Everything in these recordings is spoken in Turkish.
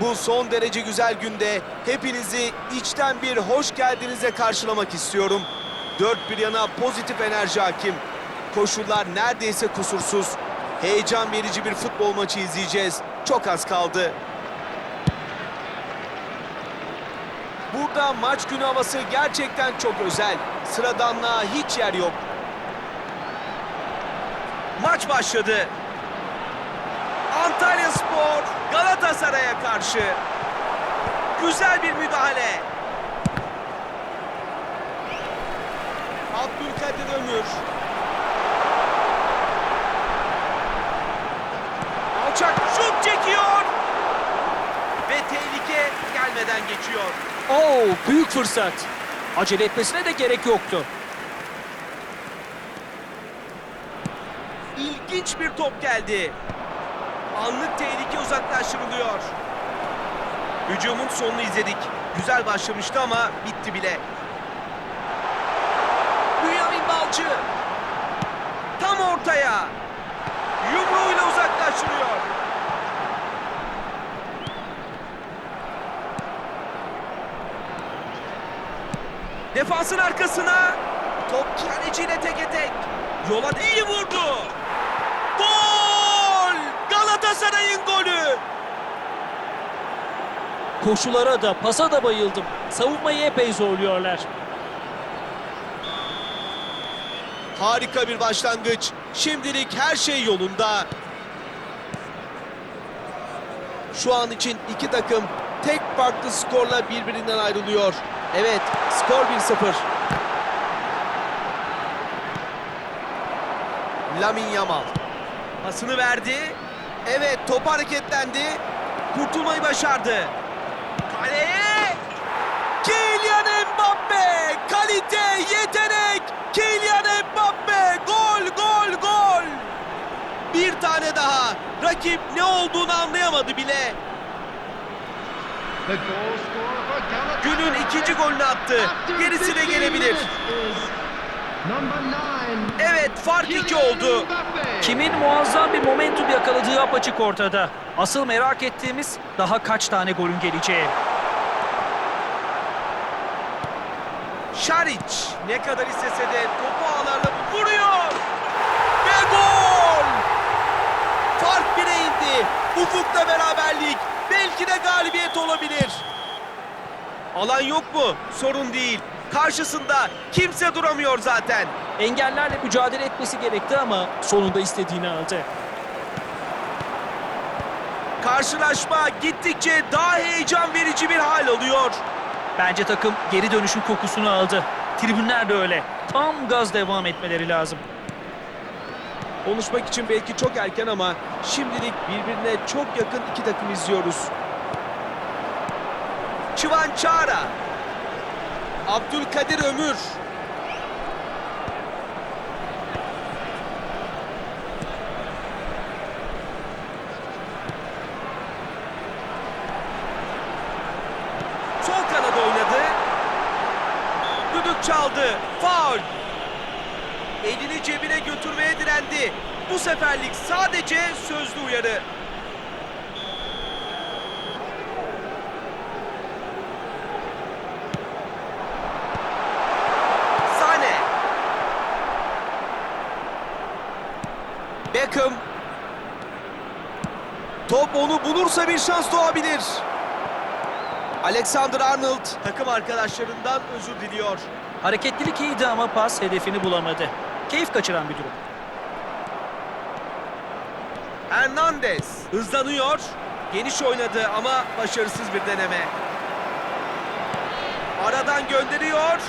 Bu son derece güzel günde hepinizi içten bir hoş geldinize karşılamak istiyorum. Dört bir yana pozitif enerji hakim. Koşullar neredeyse kusursuz. Heyecan verici bir futbol maçı izleyeceğiz. Çok az kaldı. Burada maç günü havası gerçekten çok özel. Sıradanlığa hiç yer yok. Maç başladı. Antalya Spor Galatasaray'a karşı. Güzel bir müdahale. Abdülkadir Ömür. Alçak şut çekiyor. Ve tehlike gelmeden geçiyor. Oo, büyük fırsat. Acele etmesine de gerek yoktu. İlginç bir top geldi. Anlık tehlike uzaklaştırılıyor. Hücumun sonunu izledik. Güzel başlamıştı ama bitti bile. Bünyamin Balcı. Tam ortaya. Yumruğuyla uzaklaştırıyor. Defansın arkasına. Top kaleciyle teke tek. Yola iyi vurdu. Galatasaray'ın golü. Koşulara da pasa da bayıldım. Savunmayı epey zorluyorlar. Harika bir başlangıç. Şimdilik her şey yolunda. Şu an için iki takım tek farklı skorla birbirinden ayrılıyor. Evet, skor 1-0. Lamin Yamal. Pasını verdi. Evet, top hareketlendi. Kurtulmayı başardı. Kaleye! Kylian Mbappe! Kalite, yetenek! Kylian Mbappe! Gol, gol, gol! Bir tane daha. Rakip ne olduğunu anlayamadı bile. Günün ikinci golünü attı. Gerisi de 15 gelebilir. minutes is Number nine, Evet, fark iki oldu. Kimin muazzam bir momentum yakaladığı apaçık ortada. Asıl merak ettiğimiz daha kaç tane golün geleceği. Şariç ne kadar istese de topu ağlarla vuruyor. Ve gol! Fark bire indi. Ufukta beraberlik. Belki de galibiyet olabilir. Alan yok mu? Sorun değil. Karşısında kimse duramıyor zaten. Engellerle mücadele etmesi gerekti ama sonunda istediğini aldı. Karşılaşma gittikçe daha heyecan verici bir hal alıyor. Bence takım geri dönüşün kokusunu aldı. Tribünler de öyle. Tam gaz devam etmeleri lazım. Konuşmak için belki çok erken ama şimdilik birbirine çok yakın iki takım izliyoruz. Çıvan Çağra. Abdülkadir Ömür. Sol kanada oynadı. Düdük çaldı. Faul. Elini cebine götürmeye direndi. Bu seferlik sadece sözlü uyarı. Sane. Beckham. Top onu bulursa bir şans doğabilir. Alexander Arnold takım arkadaşlarından özür diliyor. Hareketlilik iyiydi ama pas hedefini bulamadı. Keyif kaçıran bir durum. Hernandez hızlanıyor. Geniş oynadı ama başarısız bir deneme. Aradan gönderiyor.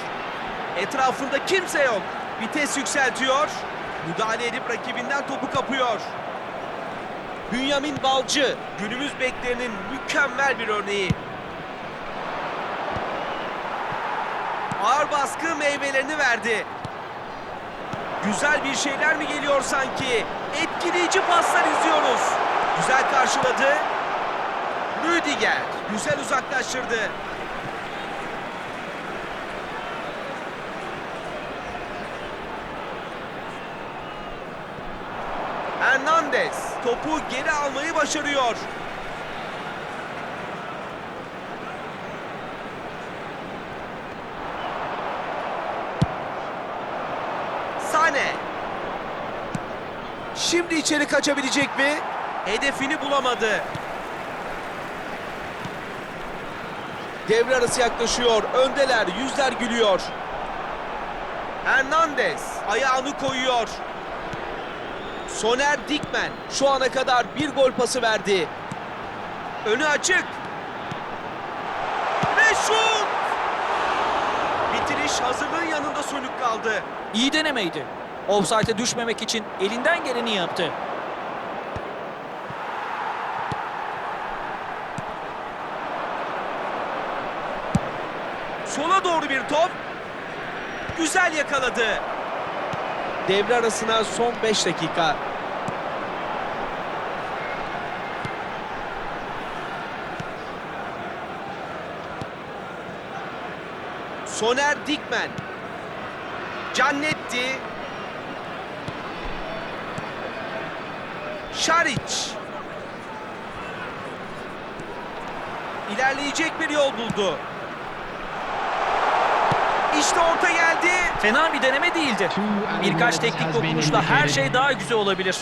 Etrafında kimse yok. Vites yükseltiyor. Müdahale edip rakibinden topu kapıyor. Bünyamin Balcı günümüz beklerinin mükemmel bir örneği. Ağır baskı meyvelerini verdi. Güzel bir şeyler mi geliyor sanki? Etkileyici paslar izliyoruz. Güzel karşıladı. Rüdiger güzel uzaklaştırdı. topu geri almayı başarıyor. Sane. Şimdi içeri kaçabilecek mi? Hedefini bulamadı. Devre arası yaklaşıyor. Öndeler, yüzler gülüyor. Hernandez ayağını koyuyor. Soner Dikmen şu ana kadar bir gol pası verdi. Önü açık. Ve şut! Bitiriş hazırlığın yanında sönük kaldı. İyi denemeydi. Offside'e düşmemek için elinden geleni yaptı. Sola doğru bir top. Güzel yakaladı. Devre arasına son 5 dakika. Soner Dikmen. Cannetti. Şariç. İlerleyecek bir yol buldu. İşte orta geldi. Fena bir deneme değildi. Birkaç teknik dokunuşla her şey daha güzel olabilir.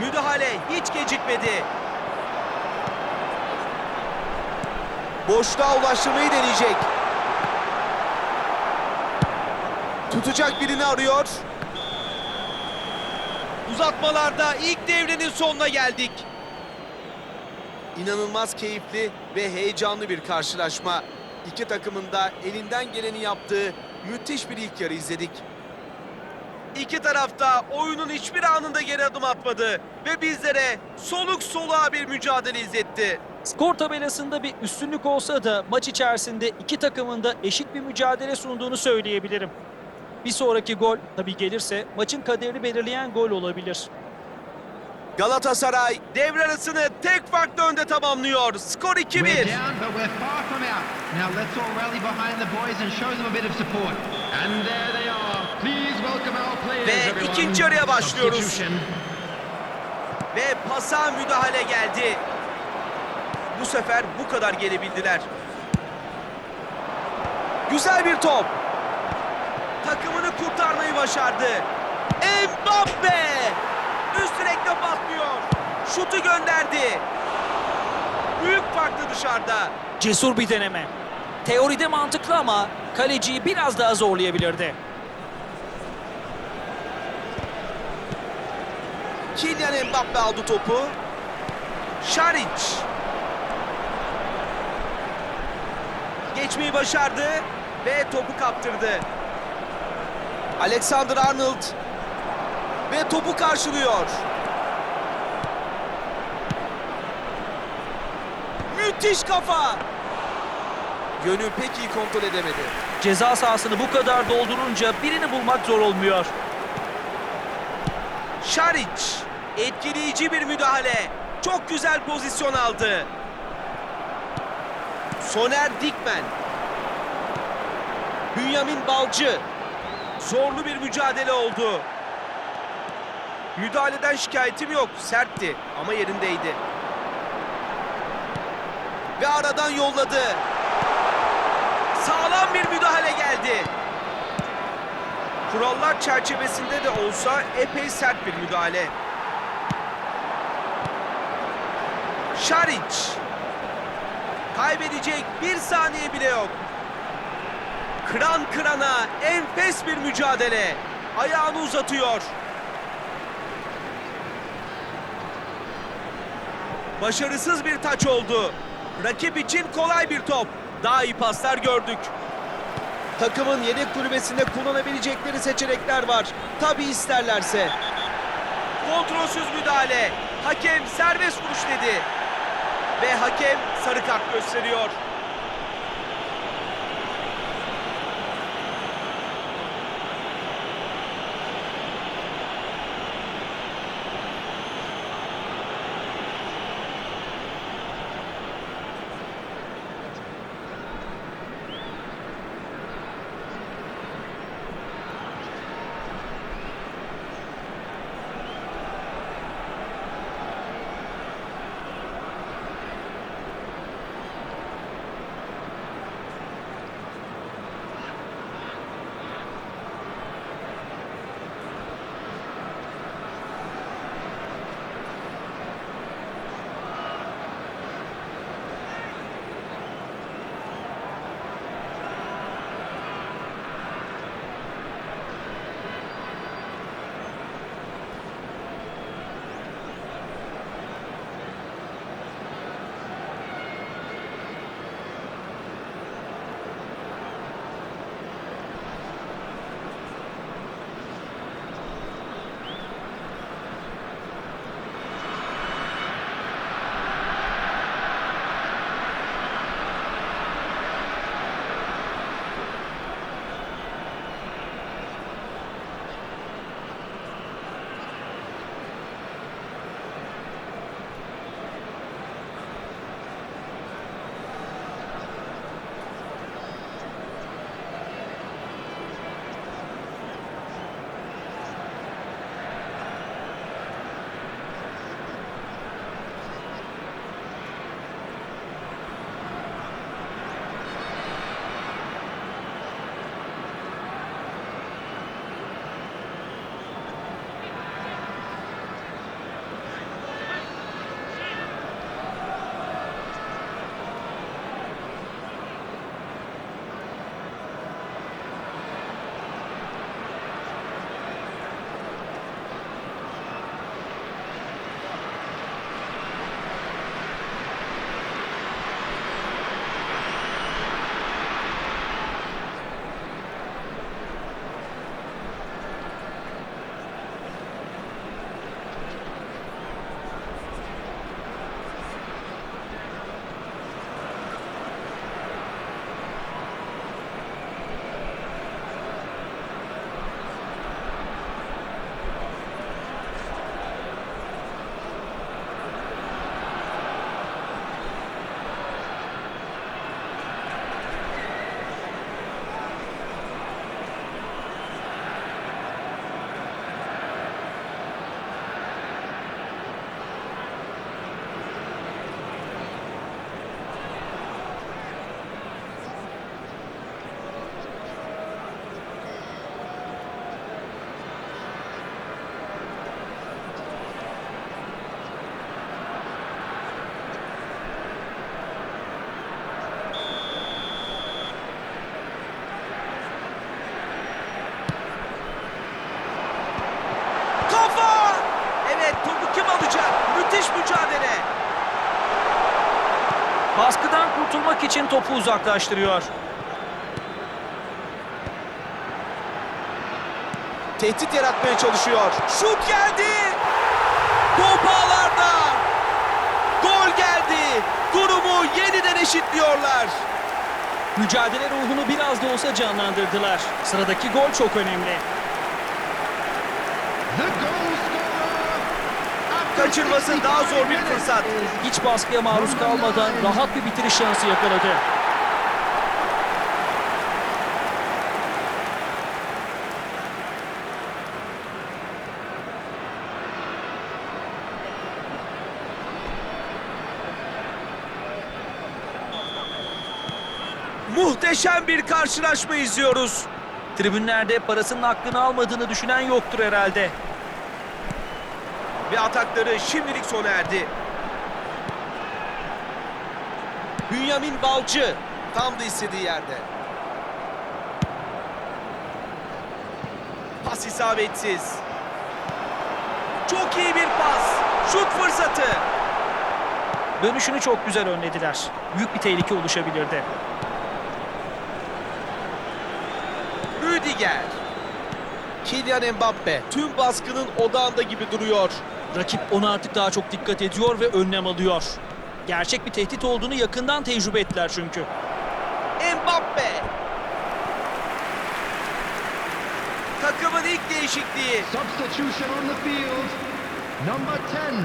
Müdahale gecikmedi. Boşluğa ulaştırmayı deneyecek. Tutacak birini arıyor. Uzatmalarda ilk devrenin sonuna geldik. İnanılmaz keyifli ve heyecanlı bir karşılaşma. İki takımın da elinden geleni yaptığı müthiş bir ilk yarı izledik. İki tarafta oyunun hiçbir anında geri adım atmadı ve bizlere soluk soluğa bir mücadele izletti. Skor tabelasında bir üstünlük olsa da maç içerisinde iki takımın da eşit bir mücadele sunduğunu söyleyebilirim. Bir sonraki gol tabii gelirse maçın kaderini belirleyen gol olabilir. Galatasaray devre arasını tek farklı önde tamamlıyor. Skor 2-1. We're down, but we're far from out. Now let's all rally behind the boys and show them a bit of support. And there they are. Ve ikinci yarıya başlıyoruz. Ve pasa müdahale geldi. Bu sefer bu kadar gelebildiler. Güzel bir top. Takımını kurtarmayı başardı. Mbappe! Üst direkte patlıyor. Şutu gönderdi. Büyük farklı dışarıda. Cesur bir deneme. Teoride mantıklı ama kaleciyi biraz daha zorlayabilirdi. Kylian Mbappe aldı topu. Şariç. Geçmeyi başardı ve topu kaptırdı. Alexander Arnold ve topu karşılıyor. Müthiş kafa. Yönü pek iyi kontrol edemedi. Ceza sahasını bu kadar doldurunca birini bulmak zor olmuyor. Şariç etkileyici bir müdahale. Çok güzel pozisyon aldı. Soner Dikmen. Bünyamin Balcı. Zorlu bir mücadele oldu. Müdahaleden şikayetim yok. Sertti ama yerindeydi. Ve aradan yolladı. Sağlam bir müdahale geldi. Kurallar çerçevesinde de olsa epey sert bir müdahale. Şariç. Kaybedecek bir saniye bile yok. Kıran kırana enfes bir mücadele. Ayağını uzatıyor. Başarısız bir taç oldu. Rakip için kolay bir top. Daha iyi paslar gördük. Takımın yedek kulübesinde kullanabilecekleri seçenekler var. Tabi isterlerse. Kontrolsüz müdahale. Hakem serbest vuruş dedi. Ve hakem sarı kart gösteriyor. Topu uzaklaştırıyor. Tehdit yaratmaya çalışıyor. Şut geldi. Top ağlarda. Gol geldi. Durumu yeniden eşitliyorlar. Mücadele ruhunu biraz da olsa canlandırdılar. Sıradaki gol çok önemli. The goal scorer. after Kaçırması 65 daha zor bir fırsat. Hiç baskıya maruz kalmadan rahat bir bitiriş şansı yakaladı. Muhteşem bir karşılaşma izliyoruz. Tribünlerde parasının hakkını almadığını düşünen yoktur herhalde. Ve atakları şimdilik sona erdi. Bünyamin Balcı tam da istediği yerde. Pas isabetsiz. Çok iyi bir pas. Şut fırsatı. Dönüşünü çok güzel önlediler. Büyük bir tehlike oluşabilirdi. Rüdiger. Kylian Mbappe tüm baskının odağında gibi duruyor. Rakip ona artık daha çok dikkat ediyor ve önlem alıyor. Gerçek bir tehdit olduğunu yakından tecrübe ettiler çünkü. Mbappe. Takımın ilk değişikliği. Substitution on the field. Number 10.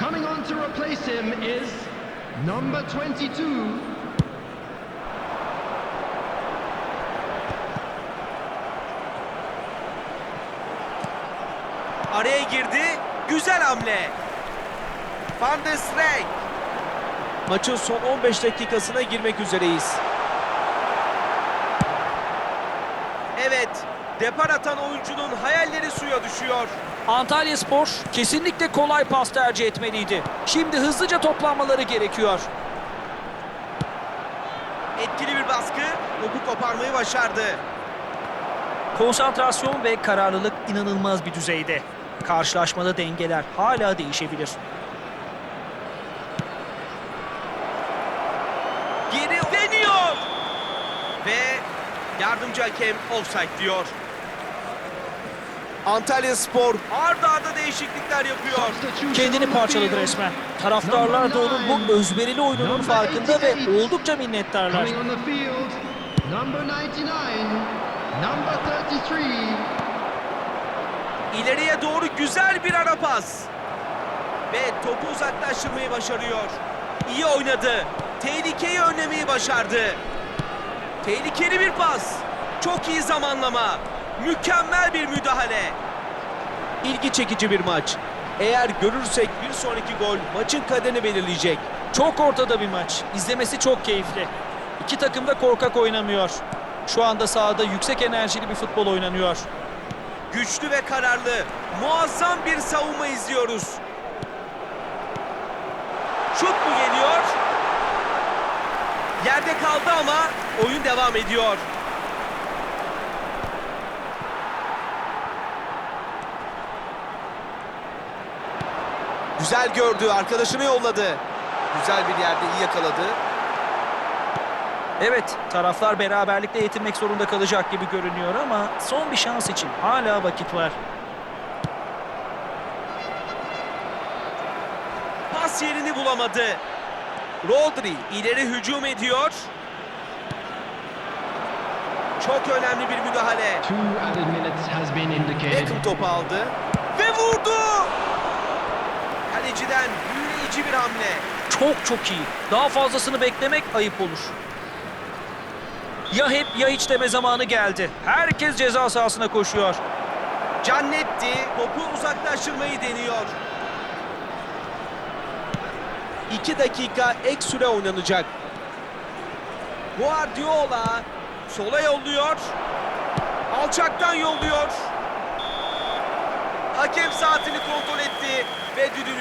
Coming on to replace him is number 22. Araya girdi. Güzel hamle. Van der Streek. Maçın son 15 dakikasına girmek üzereyiz. Evet, depar atan oyuncunun hayalleri suya düşüyor. Antalya Spor kesinlikle kolay pas tercih etmeliydi. Şimdi hızlıca toplanmaları gerekiyor. Etkili bir baskı, topu koparmayı başardı. Konsantrasyon ve kararlılık inanılmaz bir düzeyde. Karşılaşmada dengeler hala değişebilir. Geri deniyor. Ve yardımcı hakem offside diyor. Antalya Spor arda arda değişiklikler yapıyor. Kendini parçaladı resmen. Taraftarlar da onun bu özverili oyununun farkında ve oldukça minnettarlar. Number 99. Number 33. İleriye doğru güzel bir ara pas. Ve topu uzaklaştırmayı başarıyor. İyi oynadı. Tehlikeyi önlemeyi başardı. Tehlikeli bir pas. Çok iyi zamanlama. Mükemmel bir müdahale. İlgi çekici bir maç. Eğer görürsek bir sonraki gol maçın kaderini belirleyecek. Çok ortada bir maç. İzlemesi çok keyifli. İki takım da korkak oynamıyor. Şu anda sahada yüksek enerjili bir futbol oynanıyor. Güçlü ve kararlı, muazzam bir savunma izliyoruz. Şut mu geliyor? Yerde kaldı ama oyun devam ediyor. Güzel gördü, arkadaşını yolladı. Güzel bir yerde iyi yakaladı. Evet, taraflar beraberlikle yetinmek zorunda kalacak gibi görünüyor ama son bir şans için hala vakit var. Pas yerini bulamadı. Rodri ileri hücum ediyor. Çok önemli bir müdahale. Beckham topu aldı ve vurdu. Kaleciden büyüleyici bir hamle. Çok çok iyi. Daha fazlasını beklemek ayıp olur. Ya hep ya hiç deme zamanı geldi. Herkes ceza sahasına koşuyor. Cannetti topu uzaklaştırmayı deniyor. İki dakika ek süre oynanacak. Guardiola sola yolluyor. Alçaktan yolluyor. Hakem saatini kontrol etti ve düdüğünü